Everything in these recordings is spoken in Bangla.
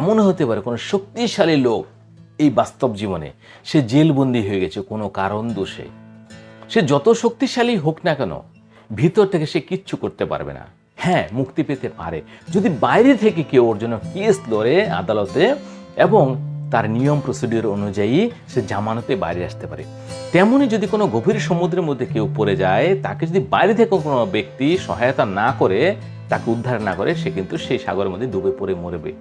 এমন হতে পারে, কোনো শক্তিশালী লোক এই বাস্তব জীবনে সে জেলবন্দি হয়ে গেছে, কোনো কারণ দোষে। সে যত শক্তিশালী হোক না কেন, ভিতর থেকে সে কিচ্ছু করতে পারবে না। হ্যাঁ মুক্তি পেতে পারে। যদি বাইরে থেকে কেউ ওর জন্য কেস লড়ে আদালতে এবং তার নিয়ম প্রসিডিওর অনুযায়ী সে জামানতে বাইরে আসতে পারে। তেমনি যদি কোনো গভীর সমুদ্রের মধ্যে কেউ পড়ে যায়, তাকে যদি বাইরে থেকে কোনো ব্যক্তি সহায়তা না করে, তাকে উদ্ধার না করে, সে কিন্তু সেই সাগরের মধ্যে ডুবে পড়ে মরবে।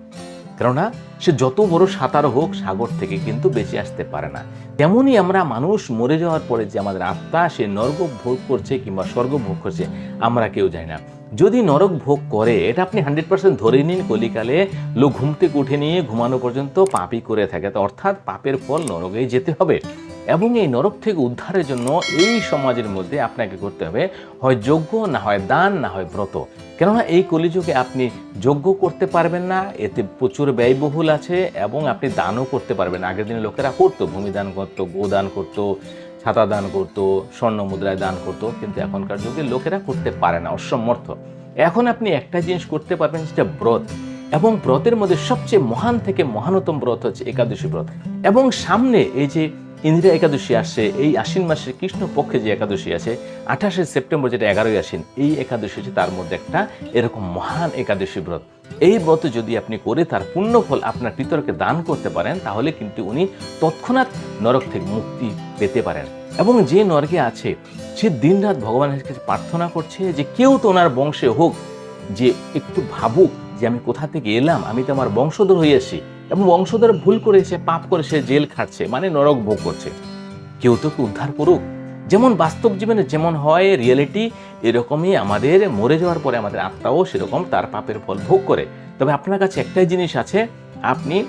কেননা সে যত বড় সাঁতার হোক, সাগর থেকে কিন্তু বেঁচে আসতে পারে না। তেমনই আমরা মানুষ মরে যাওয়ার পরে যে আমাদের আত্মা, সে নরক ভোগ করছে কিংবা স্বর্গ ভোগ করছে, আমরা কেউ জানি না। যদি নরক ভোগ করে, এটা আপনি হান্ড্রেড পার্সেন্ট ধরে নিন, কলিকালে লোক ঘুম থেকে উঠে নিয়ে ঘুমানো পর্যন্ত পাপই করে থাকে। অর্থাৎ পাপের ফল নরকেই যেতে হবে। এবং এই নরক থেকে উদ্ধারের জন্য এই সমাজের মধ্যে আপনাকে করতে হবে, হয় যোগ্য না হয় দান, না হয় ব্রত। কেননা এই কলিযুগে আপনি যোগ্য করতে পারবেন না, এতে প্রচুর ব্যয়বহুল আছে এবং আপনি দানও করতে পারবেন আগের দিনে লোকেরা করতো, ভূমিদান করতো, গোদান করতো, ছাতা দান করতো, স্বর্ণ মুদ্রায় দান করতো, কিন্তু এখনকার যুগে লোকেরা করতে পারে না অসমর্থ এখন আপনি একটা জিনিস করতে পারবেন, সেটা ব্রত। এবং ব্রতের মধ্যে সবচেয়ে মহান থেকে মহানতম ব্রত হচ্ছে একাদশী ব্রত। এবং সামনে এই যে ইন্দিরা একাদশী আসছে এই আশ্বিন মাসের কৃষ্ণ পক্ষে যে একাদশী আছে, আঠাশে সেপ্টেম্বর যেটা এগারোই আশ্বিন, এই একাদশী হচ্ছে তার মধ্যে একটা এরকম মহান একাদশী ব্রত। এই ব্রত যদি আপনি করে তার পুণ্যফল আপনার পিতরকে দান করতে পারেন, তাহলে কিন্তু উনি তৎক্ষণাৎ নরক থেকে মুক্তি পেতে পারেন। এবং যে নরকে আছে, সে দিনরাত ভগবানের কাছে প্রার্থনা করছে যে কেউ তো ওনার বংশে হোক, যে একটু ভাবুক যে আমি কোথা থেকে এলাম, আমি তো আমার বংশধর হয়ে আসি। এবং বংশধর ভুল করেছে পাপ করে সে জেল খাটছে মানে নরক ভোগ করছে। কেউ তোকে উদ্ধার করুক। যেমন বাস্তব জীবনে যেমন হয় রিয়েলিটি এরকমই আমাদের মরে যাওয়ার পরে আমাদের আত্মাও সেরকম তার পাপের ফল ভোগ করে। তবে আপনার কাছে একটাই জিনিস আছে, আপনি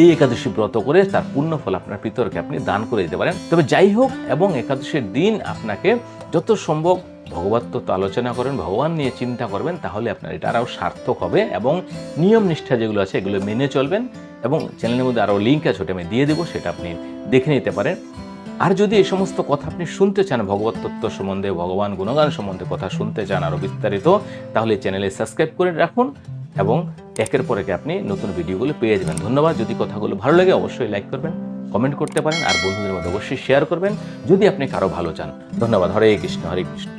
এই একাদশী ব্রত করে তার পূর্ণ ফল আপনার পিতরকে আপনি দান করে দিতে পারেন। তবে যাই হোক, এবং একাদশীর দিন আপনাকে যত সম্ভব ভগবত তত্ত্ব আলোচনা করেন, ভগবান নিয়ে চিন্তা করবেন, তাহলে আপনার এটা আরও সার্থক হবে এবং নিয়ম নিষ্ঠা যেগুলো আছে এগুলো মেনে চলবেন এবং চ্যানেলের মধ্যে আরও লিঙ্ক আছে, ওটা আমি দিয়ে দেবো, সেটা আপনি দেখে নিতে পারেন। আর যদি এই সমস্ত কথা আপনি শুনতে চান, ভগবত তত্ত্ব সম্বন্ধে, ভগবান গুণগান সম্বন্ধে কথা শুনতে চান আরও বিস্তারিত, তাহলে চ্যানেলে সাবস্ক্রাইব করে রাখুন এবং একের পর এক আপনি নতুন ভিডিওগুলো পেয়ে যাবেন। ধন্যবাদ। যদি কথাগুলো ভালো লাগে, অবশ্যই লাইক করবেন কমেন্ট করতে পারেন, আর বন্ধুদের মধ্যে অবশ্যই শেয়ার করবেন। যদি আপনি কারও ভালো চান। ধন্যবাদ। হরে কৃষ্ণ হরে কৃষ্ণ।